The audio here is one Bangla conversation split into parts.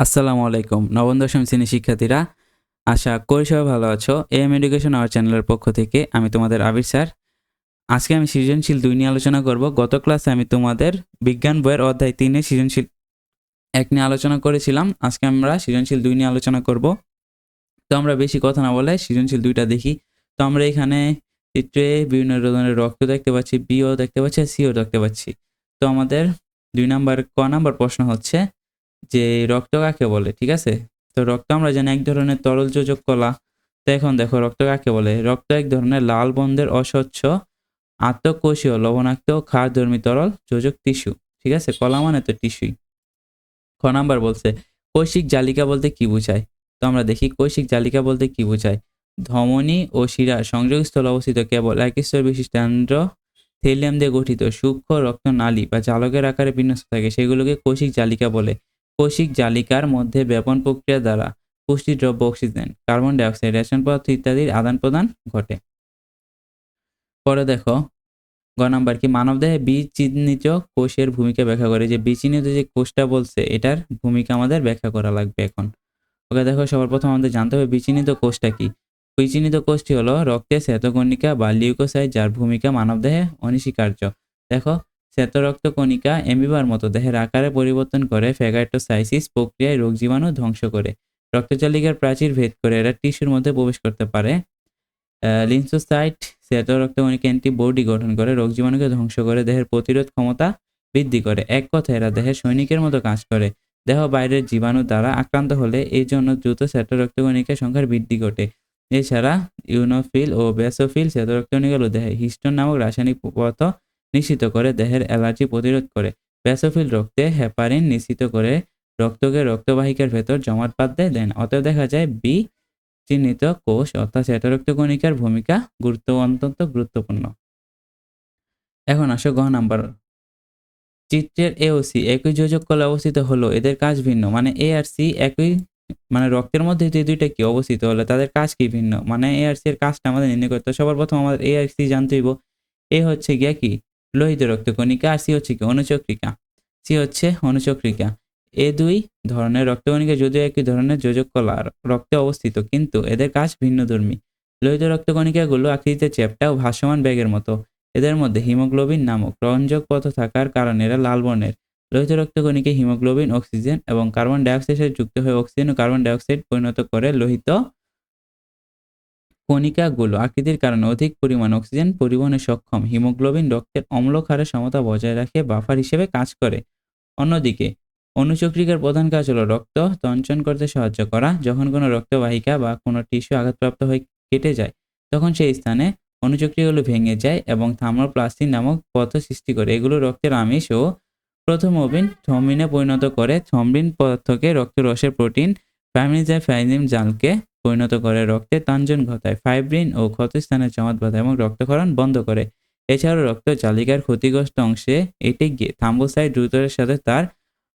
আসসালামু আলাইকুম। নবম, দশম শ্রেণি শিক্ষার্থীরা, আশা করি সবাই ভালো আছো। এম এডুকেশন আওয়ার চ্যানেলের পক্ষ থেকে আমি তোমাদের আবির স্যার। আজকে আমি সৃজনশীল দুই নিয়ে আলোচনা করব। গত ক্লাসে আমি তোমাদের বিজ্ঞান বইয়ের অধ্যায় তিনে সৃজনশীল এক নিয়ে আলোচনা করেছিলাম। আজকে আমরা সৃজনশীল দুই নিয়ে আলোচনা করব। তো আমরা বেশি কথা না বলে সৃজনশীল দুইটা দেখি। তো আমরা এখানে চিত্রে বিভিন্ন ধরনের রক্ত দেখতে পাচ্ছি বিও দেখতে পাচ্ছি সিও দেখতে পাচ্ছি। তো আমাদের দুই নাম্বার, ক নাম্বার প্রশ্ন হচ্ছে যে রক্ত কাকে বলে, ঠিক আছে? তো রক্ত আমরা জানি এক ধরনের তরল যোজক কলা। তো এখন দেখো রক্ত কাকে বলে? রক্ত এক ধরনের লাল বন্ধের অস্বচ্ছ, আত্মকোষীয়, লবণাক্ত, ক্ষারধর্মী তরল যোজক টিস্যু, ঠিক আছে? কলা মানে তো টিস্যুই। খ নাম্বার বলছে, কৈশিক জালিকা বলতে কি বোঝায়? তো আমরা দেখি কৈশিক জালিকা বলতে কি বোঝায়? ধমনী ও শিরা সংযোগস্থল অবস্থিত কেবল এক স্তর বিশিষ্ট আন্দ্র থেলিয়াম দিয়ে গঠিত সূক্ষ্ম রক্ত নালী বা জালকের আকারে বিন্যস্ত থাকে, সেগুলোকে কৈশিক জালিকা বলে। কোষিক জালিকার মধ্যে ব্যাপন প্রক্রিয়া দ্বারা পুষ্টিদ্রব্য অক্সিজেন, কার্বন ডাইঅক্সাইড রেশন পদার্থ ইত্যাদির আদান প্রদান ঘটে। পরে দেখো, গ নাম্বার কি? মানবদেহে বীজ চিহ্নিত কোষের ভূমিকা ব্যাখ্যা করে যে বীজ চিহ্নিত যে কোষটা বলছে, এটার ভূমিকা আমাদের ব্যাখ্যা করা লাগবে এখন। ওকে, দেখো, সবার প্রথম আমাদের জানতে হবে বিচিহ্নিত কোষটা কি? বিচিহ্নিত কোষটি হলো রক্তের শ্বেতকণিকা বা লিউকোসাইড যার ভূমিকা মানবদেহে অনস্বীকার্য। দেখো শ্বেতরক্ত কণিকা এমিবার মতো দেহের আকারে পরিবর্তন করে ফ্যাগাইটোসাইসিস প্রক্রিয়ায় রোগ জীবাণু ধ্বংস করে। রক্তচালিকার প্রাচীর ভেদ করে এরা টিস্যুর মধ্যে প্রবেশ করতে পারে। লিনসোসাইট শ্বেতরক্ত কণিকা অ্যান্টিবডি গঠন করে রোগ জীবাণুকে ধ্বংস করে, দেহের প্রতিরোধ ক্ষমতা বৃদ্ধি করে। এক কথায়, এরা দেহের সৈনিকের মতো কাজ করে। দেহ বাইরের জীবাণু দ্বারা আক্রান্ত হলে এই জন্য দ্রুত শ্বেতরক্ত কণিকার সংখ্যার বৃদ্ধি ঘটে। এছাড়া ইউনোফিল ও বেসোফিল শ্বেতরক্ত কণিকাগুলো দেহে হিস্টোন নামক রাসায়নিক পদার্থ নিশ্চিত করে দেহের অ্যালার্জি প্রতিরোধ করে। ব্যাসোফিল রক্তে হেপারিন নিশ্চিত করে রক্তকে রক্তবাহিকার ভেতর জমাট দেয় দেন। অতএব দেখা যায় বি চিহ্নিত কোষ অর্থাৎ শ্বেতরক্ত কণিকার ভূমিকা গুরুত্ব অত্যন্ত গুরুত্বপূর্ণ। এখন আসো গহ নাম্বার। চিত্রের এ ও সি একই যোজক কলে অবস্থিত হলো, এদের কাজ ভিন্ন। মানে এ আর সি একই মানে রক্তের মধ্যে যে দুইটা কি অবস্থিত হলে, তাদের কাজ কি ভিন্ন? মানে এ আর সি এর কাজটা আমাদের নির্ণয় করতে। সবার প্রথম আমাদের এ আর সি জানতে হইব। এ হচ্ছে গিয়া কি? লোহিত রক্তকণিকা আর সি হচ্ছে কি অনুচক্রিকা। সি হচ্ছে অনুচক্রিকা। এ দুই ধরনের রক্তকণিকা যদিও একই ধরনের যোজক কলা রক্তে অবস্থিত, কিন্তু এদের কাজ ভিন্নধর্মী। লোহিত রক্তকণিকাগুলো আকৃতিতে চ্যাপ্টা ও ভাসমান ব্যাগের মতো। এদের মধ্যে হিমোগ্লোবিন নামক রঞ্জক পথ থাকার কারণে এরা লাল বর্ণের। লোহিত রক্তকণিকে হিমোগ্লোবিন, অক্সিজেন এবং কার্বন ডাইঅক্সাইডের যুক্ত হয়ে অক্সিজেন ও কার্বন ডাইঅক্সাইড পরিণত করে লোহিত কণিকাগুলো আকৃতির কারণে অধিক পরিমাণ অক্সিজেন পরিবহনে সক্ষম। হিমোগ্লোবিন রক্তের অম্লক্ষারের সমতা বজায় রাখে, বাফার হিসেবে কাজ করে। অন্যদিকে, অনুচক্রিকার প্রধান কাজ হলো রক্ত তঞ্চন করতে সাহায্য করা। যখন কোনো রক্তবাহিকা বা কোনো টিস্যু আঘাতপ্রাপ্ত হয়ে কেটে যায়, তখন সেই স্থানে অনুচক্রিয়াগুলো ভেঙে যায় এবং থার্মোপ্লাস্টিন নামক পথ সৃষ্টি করে। এগুলো রক্তের আমিষ ও প্রথমবিন থমিনে পরিণত করে। থমবিন পদার্থকে রক্তের রসের প্রোটিন ফ্যামিলিজায় ফাইজিম জালকে পরিণত করে রক্তে তাঞ্জন ঘটায়। ফাইব্রিন ও ক্ষতস্থানে জমাট বাঁধে এবং রক্তক্ষরণ বন্ধ করে। এছাড়াও রক্ত জালিকার ক্ষতিগ্রস্ত অংশে এটি গিয়ে থাম্বোসাইড দ্রুতের সাথে তার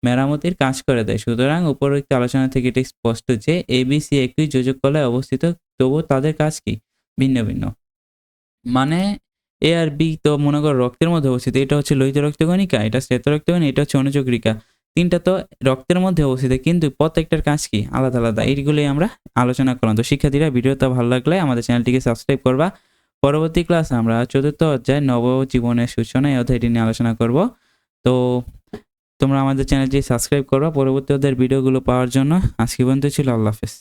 মেরামতির কাজ করে দেয়। সুতরাং উপরোক্ত আলোচনা থেকে এটি স্পষ্ট যে এবিসি একই যোজক কলায় অবস্থিত তবুও তাদের কাজ কি? ভিন্ন ভিন্ন। মানে এ আর বি তো মনে করো রক্তের মধ্যে অবস্থিত। এটা হচ্ছে লোহিত রক্তকণিকা এটা শ্বেত রক্তকণিকা এটা হচ্ছে অনুচক্রিকা। তিনটা তো রক্তের মধ্যে অবস্থিত, কিন্তু প্রত্যেকটার কাজ কি? আলাদা আলাদা। এইগুলোই আমরা আলোচনা করলাম। তো শিক্ষার্থীরা, ভিডিওটা ভালো লাগলে আমাদের চ্যানেলটিকে সাবস্ক্রাইব করবা। পরবর্তী ক্লাস আমরা চতুর্থ অধ্যায় নব জীবনের সূচনা এই অধ্যায়টি নিয়ে আলোচনা করব। তো তোমরা আমাদের চ্যানেলটি সাবস্ক্রাইব করবা। পরবর্তী অধ্যায়ের ভিডিওগুলো পাওয়ার জন্য আজকে পর্যন্ত ছিল। আল্লাহ হাফেজ।